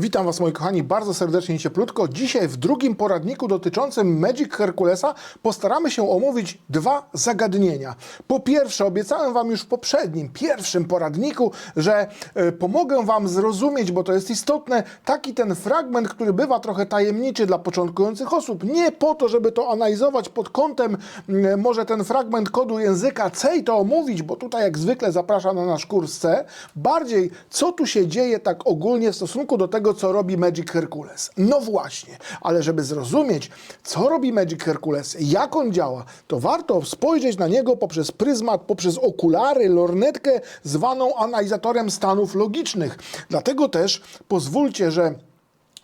Witam Was moi kochani bardzo serdecznie i cieplutko. Dzisiaj w drugim poradniku dotyczącym Magic Herculesa postaramy się omówić dwa zagadnienia. Po pierwsze, obiecałem Wam już w poprzednim, pierwszym poradniku, że e, pomogę Wam zrozumieć, bo to jest istotne, taki ten fragment, który bywa trochę tajemniczy dla początkujących osób. Nie po to, żeby to analizować pod kątem mm, może ten fragment kodu języka C i to omówić, bo tutaj jak zwykle zapraszam na nasz kurs C. Bardziej, co tu się dzieje tak ogólnie w stosunku do tego, co robi Magic Hercules. No właśnie, ale żeby zrozumieć, co robi Magic Hercules, jak on działa, to warto spojrzeć na niego poprzez pryzmat, poprzez okulary, lornetkę zwaną analizatorem stanów logicznych. Dlatego też pozwólcie, że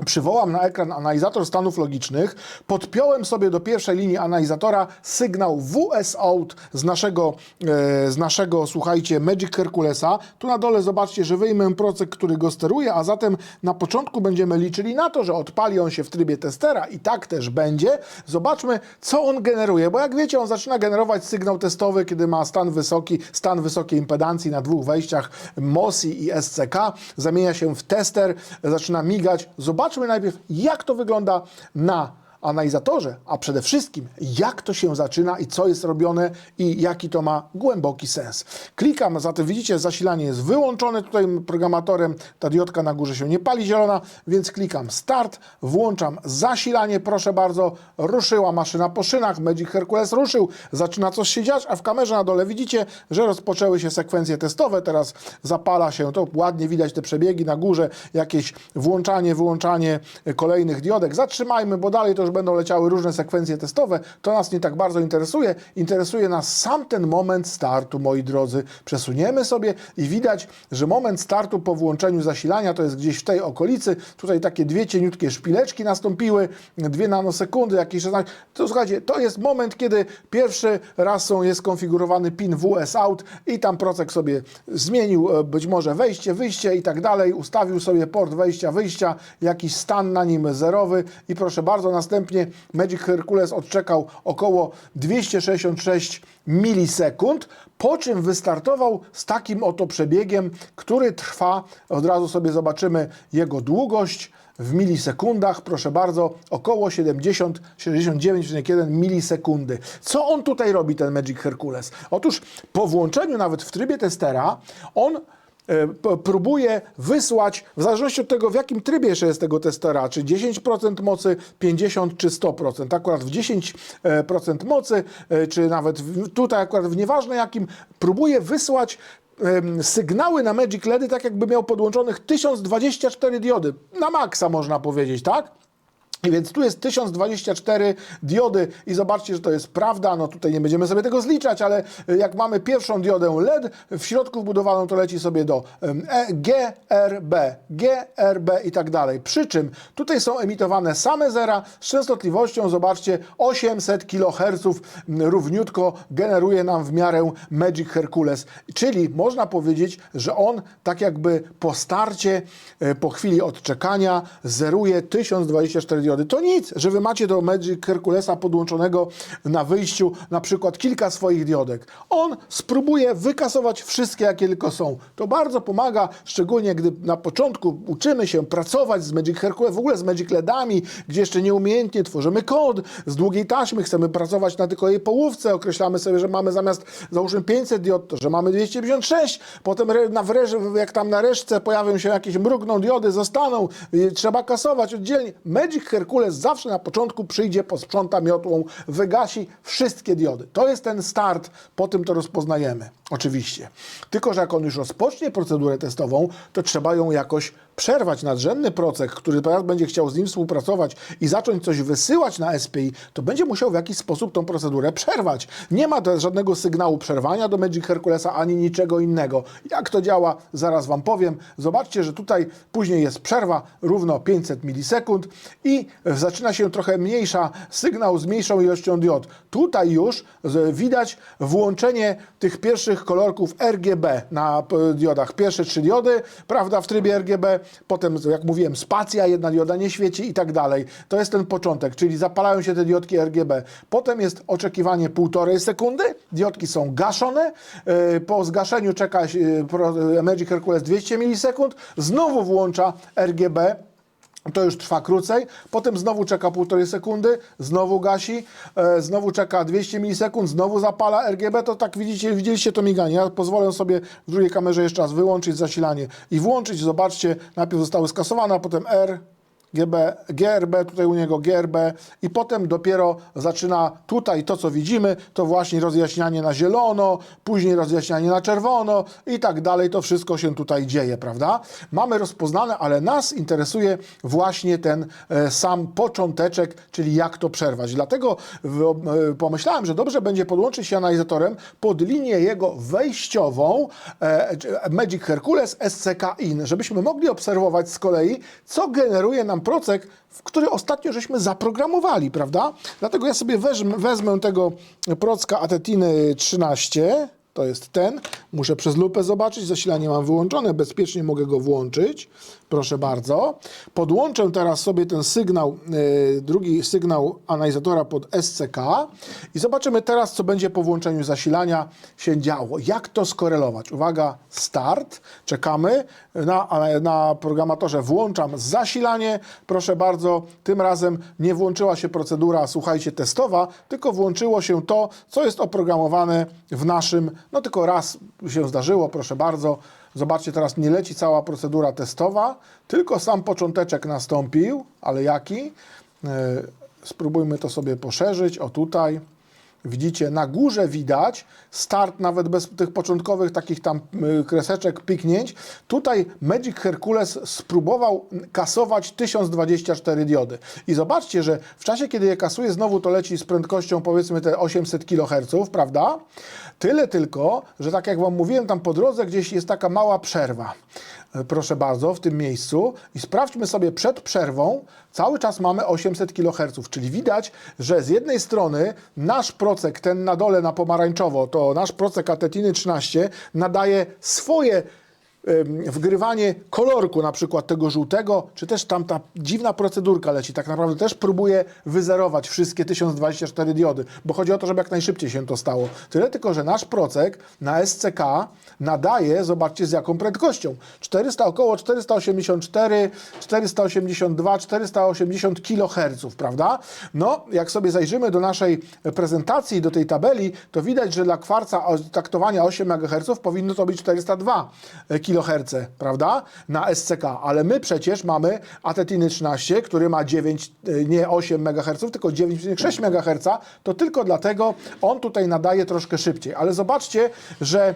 Przywołam na ekran analizator stanów logicznych, podpiąłem sobie do pierwszej linii analizatora sygnał WS out z naszego, e, z naszego, słuchajcie, Magic Herculesa. Tu na dole zobaczcie, że wyjmę procek, który go steruje, a zatem na początku będziemy liczyli na to, że odpali on się w trybie testera i tak też będzie. Zobaczmy, co on generuje, bo jak wiecie, on zaczyna generować sygnał testowy, kiedy ma stan wysoki, stan wysokiej impedancji na dwóch wejściach MOSI i SCK, zamienia się w tester, zaczyna migać. Zobaczmy najpierw, jak to wygląda na analizatorze, a przede wszystkim jak to się zaczyna i co jest robione i jaki to ma głęboki sens. Klikam, zatem widzicie, zasilanie jest wyłączone tutaj programatorem, ta diodka na górze się nie pali zielona, więc klikam start, włączam zasilanie, proszę bardzo, ruszyła maszyna po szynach, Magic Hercules ruszył, zaczyna coś się dziać, a w kamerze na dole widzicie, że rozpoczęły się sekwencje testowe, teraz zapala się, to ładnie widać te przebiegi na górze, jakieś włączanie, wyłączanie kolejnych diodek. Zatrzymajmy, bo dalej to już będą leciały różne sekwencje testowe, to nas nie tak bardzo interesuje. Interesuje nas sam ten moment startu, moi drodzy. Przesuniemy sobie i widać, że moment startu po włączeniu zasilania to jest gdzieś w tej okolicy. Tutaj takie dwie cieniutkie szpileczki nastąpiły, dwie nanosekundy, jakieś 16. To słuchajcie, to jest moment, kiedy pierwszy raz są, jest konfigurowany pin WS out i tam procek sobie zmienił e, być może wejście, wyjście i tak dalej, ustawił sobie port wejścia, wyjścia, jakiś stan na nim zerowy i proszę bardzo, następnie Magic Hercules odczekał około 266 milisekund, po czym wystartował z takim oto przebiegiem, który trwa, od razu sobie zobaczymy jego długość, w milisekundach, proszę bardzo, około 70, 69,1 milisekundy. Co on tutaj robi, ten Magic Hercules? Otóż po włączeniu nawet w trybie testera, on próbuje wysłać, w zależności od tego, w jakim trybie jeszcze jest tego testera, czy 10% mocy, 50 czy 100%. Akurat w 10% mocy, e, czy nawet tutaj akurat w nieważne jakim, próbuje wysłać sygnały na Magic LEDy, tak jakby miał podłączonych 1024 diody. Na maksa można powiedzieć, tak? Więc tu jest 1024 diody i zobaczcie, że to jest prawda. No tutaj nie będziemy sobie tego zliczać, ale jak mamy pierwszą diodę LED, w środku wbudowaną to leci sobie do E, G, R, B, G, R, B i tak dalej. Przy czym tutaj są emitowane same zera z częstotliwością, zobaczcie, 800 kHz równiutko generuje nam w miarę Magic Hercules. Czyli można powiedzieć, że on tak jakby po starcie, e, po chwili odczekania zeruje 1024 diody. To nic, że wy macie do Magic Herculesa podłączonego na wyjściu na przykład kilka swoich diodek. On spróbuje wykasować wszystkie, jakie tylko są. To bardzo pomaga, szczególnie gdy na początku uczymy się pracować z Magic Hercules, w ogóle z Magic LEDami, gdzie jeszcze nieumiejętnie tworzymy kod z długiej taśmy, chcemy pracować na tylko jej połówce, określamy sobie, że mamy zamiast załóżmy 500 diod, to że mamy 256, potem na wreże, jak tam na resztce pojawią się jakieś mrugną diody, zostaną, trzeba kasować oddzielnie. Magic Hercules zawsze na początku przyjdzie, posprząta miotłą, wygasi wszystkie diody. To jest ten start, po tym to rozpoznajemy, oczywiście. Tylko, że jak on już rozpocznie procedurę testową, to trzeba ją jakoś przerwać. Nadrzędny procek, który teraz będzie chciał z nim współpracować i zacząć coś wysyłać na SPI, to będzie musiał w jakiś sposób tą procedurę przerwać. Nie ma teraz żadnego sygnału przerwania do Magic Herculesa ani niczego innego. Jak to działa, zaraz Wam powiem. Zobaczcie, że tutaj później jest przerwa równo 500 milisekund i zaczyna się trochę mniejsza sygnał z mniejszą ilością diod. Tutaj już widać włączenie tych pierwszych kolorków RGB na diodach. Pierwsze trzy diody, prawda, w trybie RGB, potem, jak mówiłem, spacja, jedna dioda nie świeci i tak dalej. To jest ten początek, czyli zapalają się te diodki RGB. Potem jest oczekiwanie półtorej sekundy, diodki są gaszone, Yy, po zgaszeniu czeka pro- Magic Hercules 200 milisekund, znowu włącza RGB, to już trwa krócej, potem znowu czeka półtorej sekundy, znowu gasi, e, znowu czeka 200 milisekund, znowu zapala RGB, to tak widzicie, widzieliście to miganie. Ja pozwolę sobie w drugiej kamerze jeszcze raz wyłączyć zasilanie i włączyć. Zobaczcie, najpierw zostały skasowane, a potem R, GB, GRB, tutaj u niego GRB i potem dopiero zaczyna tutaj to, co widzimy, to właśnie rozjaśnianie na zielono, później rozjaśnianie na czerwono i tak dalej. To wszystko się tutaj dzieje, prawda? Mamy rozpoznane, ale nas interesuje właśnie ten e, sam począteczek, czyli jak to przerwać. Dlatego e, pomyślałem, że dobrze będzie podłączyć się analizatorem pod linię jego wejściową e, Magic Hercules SCK IN, żebyśmy mogli obserwować z kolei, co generuje nam procek, który ostatnio żeśmy zaprogramowali, prawda? Dlatego ja sobie wezmę, wezmę tego procka Atetiny 13, to jest ten. Muszę przez lupę zobaczyć, zasilanie mam wyłączone, bezpiecznie mogę go włączyć. Proszę bardzo. Podłączę teraz sobie ten sygnał, yy, drugi sygnał analizatora pod SCK i zobaczymy teraz, co będzie po włączeniu zasilania się działo. Jak to skorelować? Uwaga, start. Czekamy. Na, na programatorze włączam zasilanie. Proszę bardzo, tym razem nie włączyła się procedura, słuchajcie, testowa, tylko włączyło się to, co jest oprogramowane w naszym, no tylko raz się zdarzyło, proszę bardzo. Zobaczcie, teraz nie leci cała procedura testowa, tylko sam począteczek nastąpił, ale jaki? Yy, spróbujmy to sobie poszerzyć. O tutaj. Widzicie, na górze widać start nawet bez tych początkowych takich tam y, kreseczek, piknięć. Tutaj Magic Hercules spróbował kasować 1024 diody. I zobaczcie, że w czasie, kiedy je kasuje, znowu to leci z prędkością powiedzmy te 800 kHz, prawda? Tyle tylko, że tak jak Wam mówiłem, tam po drodze gdzieś jest taka mała przerwa. E, Proszę bardzo, w tym miejscu. I sprawdźmy sobie przed przerwą, cały czas mamy 800 kHz, czyli widać, że z jednej strony nasz procek, ten na dole na pomarańczowo, to nasz procek Atetiny 13 nadaje swoje wgrywanie kolorku na przykład tego żółtego, czy też tam ta dziwna procedurka leci, tak naprawdę też próbuje wyzerować wszystkie 1024 diody, bo chodzi o to, żeby jak najszybciej się to stało. Tyle tylko, że nasz procek na SCK nadaje, zobaczcie z jaką prędkością, 400, około 484, 482, 480 kHz, prawda? No, jak sobie zajrzymy do naszej prezentacji, do tej tabeli, to widać, że dla kwarca taktowania 8 MHz powinno to być 402 kHz, prawda? Na SCK, ale my przecież mamy Atetiny 13, który ma 9, y, nie 8 MHz, tylko 9,6 MHz, to tylko dlatego on tutaj nadaje troszkę szybciej. Ale zobaczcie, że e,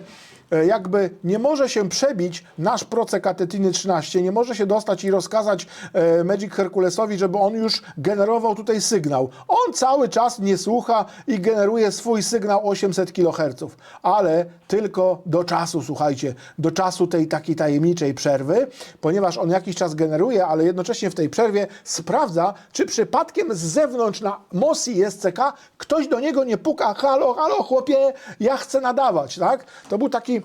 jakby nie może się przebić nasz procek Atetiny 13, nie może się dostać i rozkazać e, Magic Herculesowi, żeby on już generował tutaj sygnał. On cały czas nie słucha i generuje swój sygnał 800 kHz, ale tylko do czasu, słuchajcie, do czasu tej takiej tajemniczej przerwy, ponieważ on jakiś czas generuje, ale jednocześnie w tej przerwie sprawdza, czy przypadkiem z zewnątrz na MOSI i SCK ktoś do niego nie puka, halo, halo chłopie, ja chcę nadawać, tak? To był taki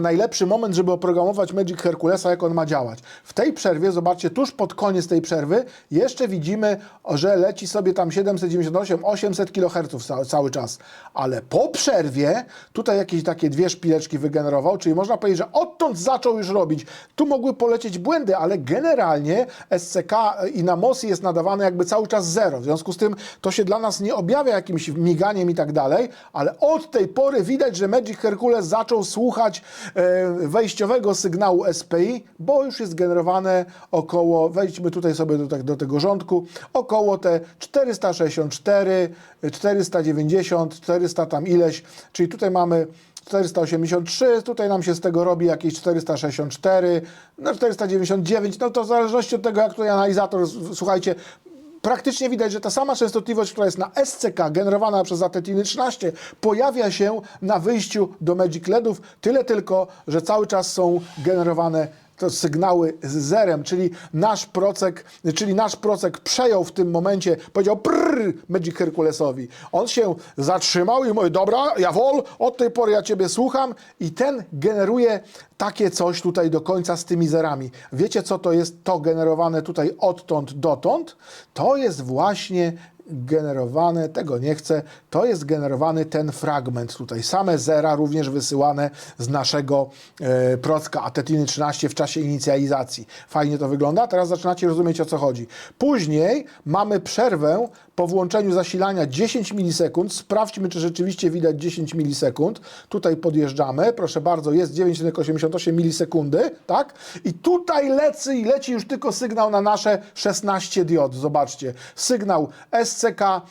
najlepszy moment, żeby oprogramować Magic Herculesa, jak on ma działać. W tej przerwie, zobaczcie, tuż pod koniec tej przerwy, jeszcze widzimy, że leci sobie tam 798, 800 kHz cały, czas. Ale po przerwie, tutaj jakieś takie dwie szpileczki wygenerował, czyli można powiedzieć, że odtąd zaczął już robić. Tu mogły polecieć błędy, ale generalnie SCK i na MOSI jest nadawane jakby cały czas zero. W związku z tym to się dla nas nie objawia jakimś miganiem i tak dalej, ale od tej pory widać, że Magic Hercules zaczął słuchać wejściowego sygnału SPI, bo już jest generowane około, wejdźmy tutaj sobie do, tak- do tego rządku, około te 464, 490, 400 tam ileś, czyli tutaj mamy 483, tutaj nam się z tego robi jakieś 464, no 499, no to w zależności od tego, jak tutaj analizator, słuchajcie, praktycznie widać, że ta sama częstotliwość, która jest na SCK generowana przez Atetiny 13, pojawia się na wyjściu do Magic LEDów, tyle tylko, że cały czas są generowane to sygnały z zerem, czyli nasz procek, czyli nasz procek przejął w tym momencie, powiedział prrr Magic Herculesowi. On się zatrzymał i mówi, dobra, Jawol, od tej pory ja Ciebie słucham i ten generuje takie coś tutaj do końca z tymi zerami. Wiecie, co to jest to generowane tutaj odtąd dotąd? To jest właśnie generowane, tego nie chcę, to jest generowany ten fragment tutaj. Same zera również wysyłane z naszego e, procka Atetiny 13 w czasie inicjalizacji. Fajnie to wygląda, teraz zaczynacie rozumieć o co chodzi. Później mamy przerwę po włączeniu zasilania 10 milisekund. Sprawdźmy, czy rzeczywiście widać 10 milisekund. Tutaj podjeżdżamy, proszę bardzo, jest 9,88 milisekundy, tak? I tutaj leci, leci już tylko sygnał na nasze 16 diod. Zobaczcie, sygnał SCK, e,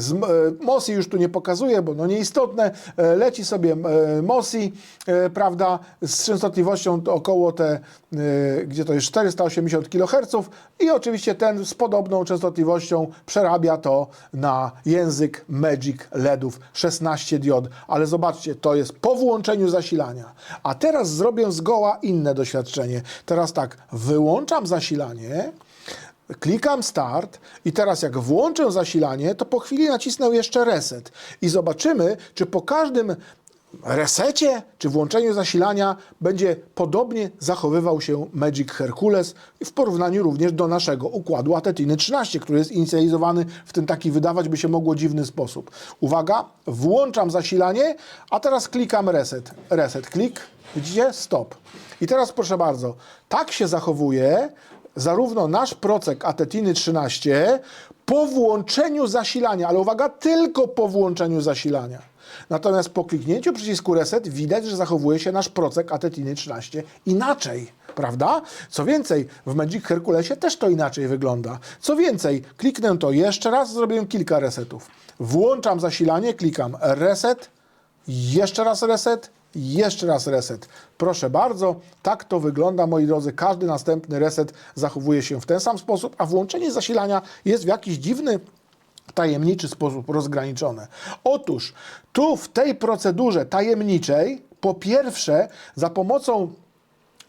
z, e, MOSI już tu nie pokazuję, bo no nieistotne. E, leci sobie e, MOSI, e, prawda, z częstotliwością to około te, e, gdzie to jest 480 kHz i oczywiście ten z podobną częstotliwością przerabia to na język Magic LEDów 16 diod. Ale zobaczcie, to jest po włączeniu zasilania. A teraz zrobię zgoła inne doświadczenie. Teraz tak, wyłączam zasilanie, Klikam start i teraz jak włączę zasilanie, to po chwili nacisnę jeszcze reset i zobaczymy, czy po każdym resecie czy włączeniu zasilania będzie podobnie zachowywał się Magic Hercules w porównaniu również do naszego układu Atetiny 13, który jest inicjalizowany w ten taki wydawać by się mogło dziwny sposób. Uwaga, włączam zasilanie, a teraz klikam reset. Reset, klik, widzicie? Stop. I teraz proszę bardzo, tak się zachowuje zarówno nasz procek Atetiny 13 po włączeniu zasilania, ale uwaga, tylko po włączeniu zasilania. Natomiast po kliknięciu przycisku reset widać, że zachowuje się nasz procek Atetiny 13 inaczej. Prawda? Co więcej, w Magic Herculesie też to inaczej wygląda. Co więcej, kliknę to jeszcze raz, zrobię kilka resetów. Włączam zasilanie, klikam reset, jeszcze raz reset, jeszcze raz reset. Proszę bardzo, tak to wygląda, moi drodzy. Każdy następny reset zachowuje się w ten sam sposób, a włączenie zasilania jest w jakiś dziwny, tajemniczy sposób rozgraniczone. Otóż tu w tej procedurze tajemniczej, po pierwsze, za pomocą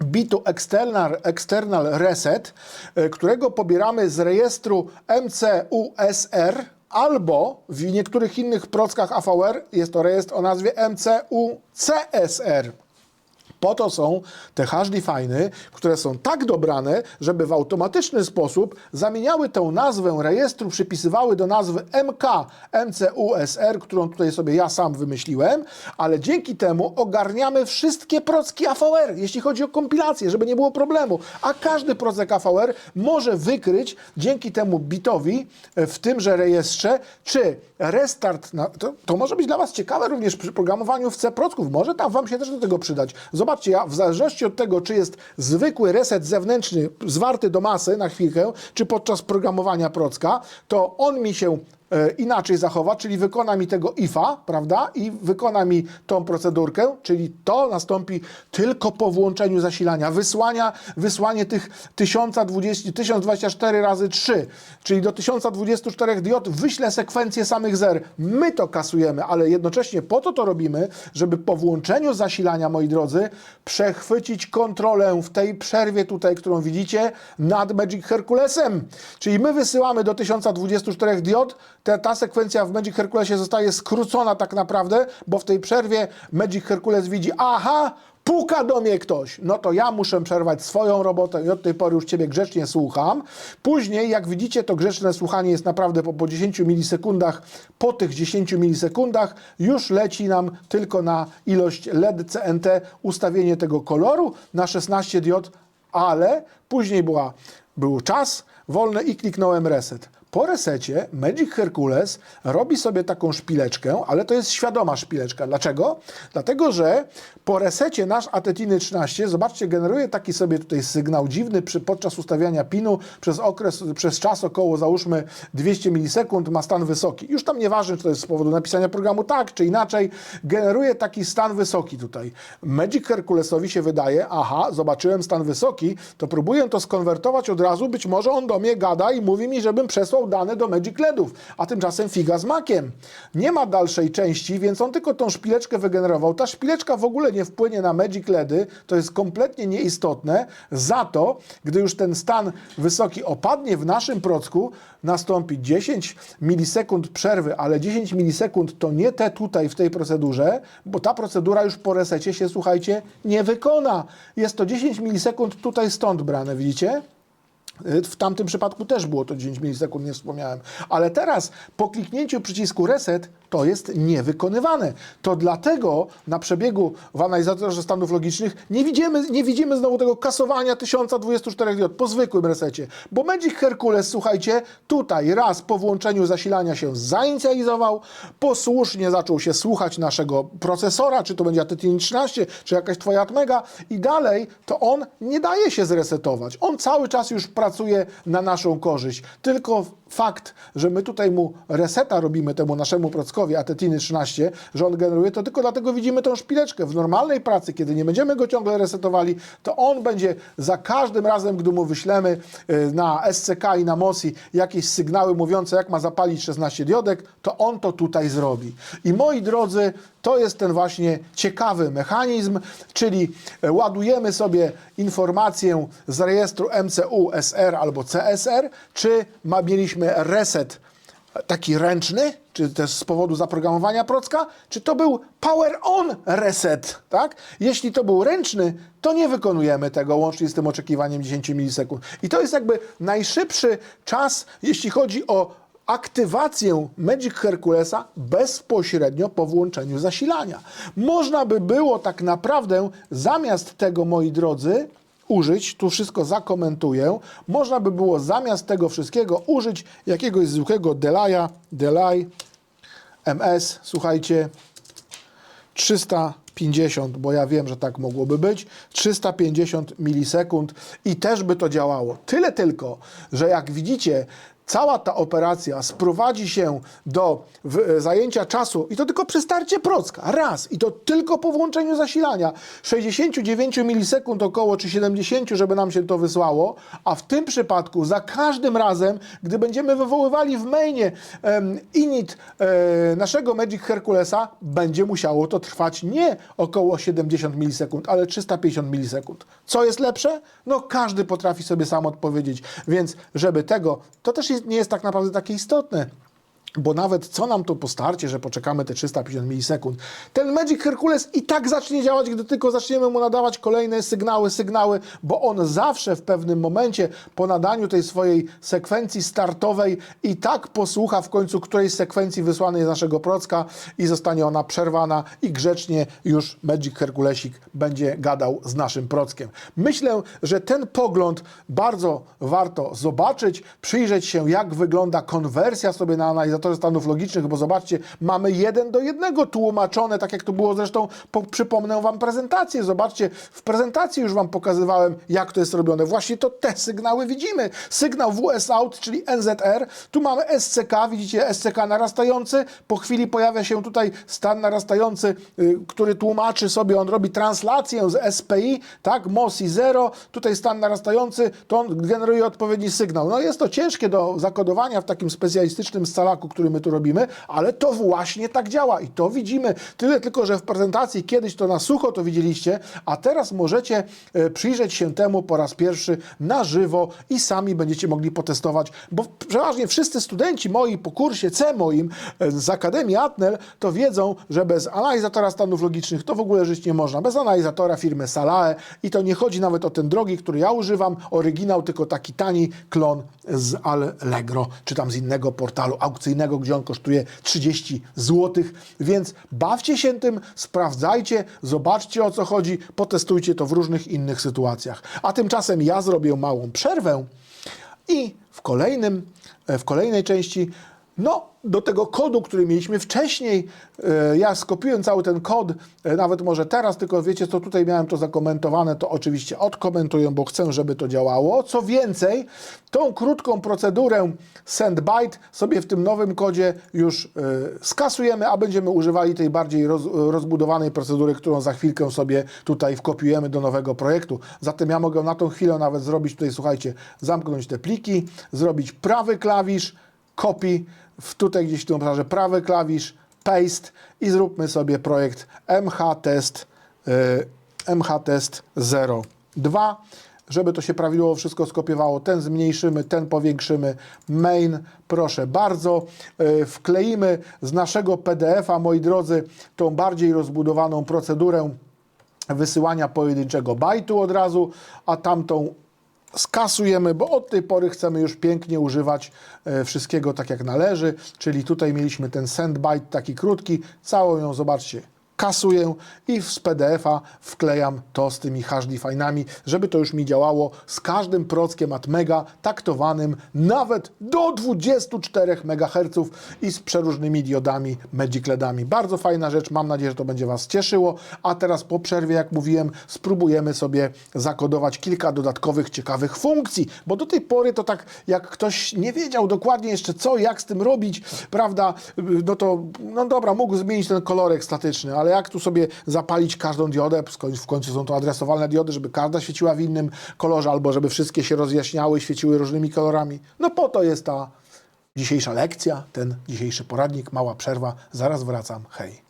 bitu external, external reset, y, którego pobieramy z rejestru MCUSR, albo w niektórych innych prockach AVR jest to rejestr o nazwie MCUCSR. Po to są te hash definy, które są tak dobrane, żeby w automatyczny sposób zamieniały tę nazwę rejestru, przypisywały do nazwy MK MCUSR, którą tutaj sobie ja sam wymyśliłem, ale dzięki temu ogarniamy wszystkie procki AVR, jeśli chodzi o kompilację, żeby nie było problemu. A każdy procek AVR może wykryć dzięki temu bitowi e, w tymże rejestrze, czy restart, na, to, to może być dla Was ciekawe również przy programowaniu w C procków, może tam Wam się też do tego przydać. Zobaczcie, ja w zależności od tego, czy jest zwykły reset zewnętrzny, zwarty do masy na chwilkę, czy podczas programowania procka, to on mi się inaczej zachowa, czyli wykona mi tego IFA, prawda? I wykona mi tą procedurkę, czyli to nastąpi tylko po włączeniu zasilania. Wysłania, wysłanie tych 1020, 1024 razy 3, czyli do 1024 diod wyślę sekwencję samych zer. My to kasujemy, ale jednocześnie po to to robimy, żeby po włączeniu zasilania, moi drodzy, przechwycić kontrolę w tej przerwie tutaj, którą widzicie, nad Magic Herculesem. Czyli my wysyłamy do 1024 diod, ta, ta sekwencja w Magic Herculesie zostaje skrócona tak naprawdę, bo w tej przerwie Magic Hercules widzi, aha, puka do mnie ktoś, no to ja muszę przerwać swoją robotę i od tej pory już Ciebie grzecznie słucham. Później, jak widzicie, to grzeczne słuchanie jest naprawdę po, po 10 milisekundach. Po tych 10 milisekundach już leci nam tylko na ilość LED CNT ustawienie tego koloru na 16 diod, ale później była, był czas wolny i kliknąłem reset. Po resecie Magic Hercules robi sobie taką szpileczkę, ale to jest świadoma szpileczka. Dlaczego? Dlatego, że po resecie nasz Atetiny 13, zobaczcie, generuje taki sobie tutaj sygnał dziwny przy, podczas ustawiania pinu przez okres, przez czas około załóżmy 200 milisekund ma stan wysoki. Już tam nieważne, czy to jest z powodu napisania programu tak, czy inaczej, generuje taki stan wysoki tutaj. Magic Herculesowi się wydaje, aha, zobaczyłem stan wysoki, to próbuję to skonwertować od razu, być może on do mnie gada i mówi mi, żebym przesłał dane do Magic LEDów, a tymczasem figa z makiem. Nie ma dalszej części, więc on tylko tą szpileczkę wygenerował. Ta szpileczka w ogóle nie wpłynie na Magic LEDy, to jest kompletnie nieistotne. Za to, gdy już ten stan wysoki opadnie w naszym procku, nastąpi 10 milisekund przerwy, ale 10 milisekund to nie te tutaj w tej procedurze, bo ta procedura już po resecie się, słuchajcie, nie wykona. Jest to 10 milisekund tutaj stąd brane, widzicie? W tamtym przypadku też było to 10 milisekund, nie wspomniałem. Ale teraz po kliknięciu przycisku reset to jest niewykonywane. To dlatego na przebiegu w analizatorze stanów logicznych nie widzimy, nie widzimy znowu tego kasowania 1024 diod po zwykłym resecie. Bo Magic Hercules, słuchajcie, tutaj raz po włączeniu zasilania się zainicjalizował, posłusznie zaczął się słuchać naszego procesora, czy to będzie Atetini 13, czy jakaś twoja Atmega i dalej to on nie daje się zresetować. On cały czas już pracuje na naszą korzyść. Tylko fakt, że my tutaj mu reseta robimy temu naszemu prockowi Atetiny 13, że on generuje, to tylko dlatego widzimy tą szpileczkę. W normalnej pracy, kiedy nie będziemy go ciągle resetowali, to on będzie za każdym razem, gdy mu wyślemy y, na SCK i na MOSI jakieś sygnały mówiące, jak ma zapalić 16 diodek, to on to tutaj zrobi. I moi drodzy, to jest ten właśnie ciekawy mechanizm, czyli e, ładujemy sobie informację z rejestru MCU, SR albo CSR, czy ma, mieliśmy reset taki ręczny, czy też z powodu zaprogramowania procka, czy to był power on reset, tak? Jeśli to był ręczny, to nie wykonujemy tego łącznie z tym oczekiwaniem 10 milisekund. I to jest jakby najszybszy czas, jeśli chodzi o aktywację Magic Herculesa bezpośrednio po włączeniu zasilania. Można by było tak naprawdę zamiast tego, moi drodzy, użyć, tu wszystko zakomentuję, można by było zamiast tego wszystkiego użyć jakiegoś zwykłego Delaya, Delay MS, słuchajcie, 350, bo ja wiem, że tak mogłoby być, 350 milisekund i też by to działało. Tyle tylko, że jak widzicie, cała ta operacja sprowadzi się do w, zajęcia czasu i to tylko przy starcie procka, raz. I to tylko po włączeniu zasilania. 69 milisekund około czy 70, żeby nam się to wysłało, a w tym przypadku za każdym razem, gdy będziemy wywoływali w mainie init e, naszego Magic Herculesa, będzie musiało to trwać nie około 70 milisekund, ale 350 milisekund. Co jest lepsze? No każdy potrafi sobie sam odpowiedzieć, więc żeby tego, to też jest, nie jest tak naprawdę takie istotne. Bo nawet co nam to po starcie, że poczekamy te 350 milisekund, ten Magic Hercules i tak zacznie działać, gdy tylko zaczniemy mu nadawać kolejne sygnały, sygnały, bo on zawsze w pewnym momencie po nadaniu tej swojej sekwencji startowej i tak posłucha w końcu którejś sekwencji wysłanej z naszego procka i zostanie ona przerwana i grzecznie już Magic Herculesik będzie gadał z naszym prockiem. Myślę, że ten pogląd bardzo warto zobaczyć, przyjrzeć się jak wygląda konwersja sobie na analizatorze stanów logicznych, bo zobaczcie, mamy jeden do jednego tłumaczone, tak jak to było zresztą, po, przypomnę Wam prezentację, zobaczcie, w prezentacji już Wam pokazywałem, jak to jest robione. Właśnie to te sygnały widzimy. Sygnał WS out, czyli NZR, tu mamy SCK, widzicie SCK narastający, po chwili pojawia się tutaj stan narastający, y, który tłumaczy sobie, on robi translację z SPI, tak, MOSI 0, tutaj stan narastający, to on generuje odpowiedni sygnał. No jest to ciężkie do zakodowania w takim specjalistycznym scalaku, który my tu robimy, ale to właśnie tak działa i to widzimy. Tyle tylko, że w prezentacji kiedyś to na sucho to widzieliście, a teraz możecie e, przyjrzeć się temu po raz pierwszy na żywo i sami będziecie mogli potestować, bo przeważnie wszyscy studenci moi po kursie C moim e, z Akademii Atnel to wiedzą, że bez analizatora stanów logicznych to w ogóle żyć nie można. Bez analizatora firmy Salae i to nie chodzi nawet o ten drogi, który ja używam, oryginał, tylko taki tani klon z Allegro, czy tam z innego portalu aukcyjnego, gdzie on kosztuje 30 zł, więc bawcie się tym, sprawdzajcie, zobaczcie o co chodzi, potestujcie to w różnych innych sytuacjach. A tymczasem ja zrobię małą przerwę i w kolejnym, e, w kolejnej części no, do tego kodu, który mieliśmy wcześniej, e, ja skopiuję cały ten kod, e, nawet może teraz, tylko wiecie co, tutaj miałem to zakomentowane, to oczywiście odkomentuję, bo chcę, żeby to działało. Co więcej, tą krótką procedurę send byte sobie w tym nowym kodzie już e, skasujemy, a będziemy używali tej bardziej roz, rozbudowanej procedury, którą za chwilkę sobie tutaj wkopiujemy do nowego projektu. Zatem ja mogę na tą chwilę nawet zrobić tutaj, słuchajcie, zamknąć te pliki, zrobić prawy klawisz, copy, w tutaj gdzieś tym obszarze prawy klawisz, paste i zróbmy sobie projekt mhtest, y, mhtest 02, żeby to się prawidłowo wszystko skopiowało. Ten zmniejszymy, ten powiększymy. Main, proszę bardzo. Y, wkleimy z naszego PDF-a, moi drodzy, tą bardziej rozbudowaną procedurę wysyłania pojedynczego bajtu od razu, a tamtą skasujemy, bo od tej pory chcemy już pięknie używać e, wszystkiego tak jak należy, czyli tutaj mieliśmy ten sandbite taki krótki, całą ją zobaczcie, kasuję i z PDF-a wklejam to z tymi hashdefine'ami, żeby to już mi działało z każdym prockiem Atmega taktowanym nawet do 24 MHz i z przeróżnymi diodami, Magic LEDami. Bardzo fajna rzecz, mam nadzieję, że to będzie Was cieszyło. A teraz po przerwie, jak mówiłem, spróbujemy sobie zakodować kilka dodatkowych, ciekawych funkcji, bo do tej pory to tak, jak ktoś nie wiedział dokładnie jeszcze co, jak z tym robić, prawda, no to, no dobra, mógł zmienić ten kolorek statyczny, ale jak tu sobie zapalić każdą diodę, w końcu są to adresowalne diody, żeby każda świeciła w innym kolorze, albo żeby wszystkie się rozjaśniały, świeciły różnymi kolorami. No po to jest ta dzisiejsza lekcja, ten dzisiejszy poradnik, mała przerwa, zaraz wracam, hej.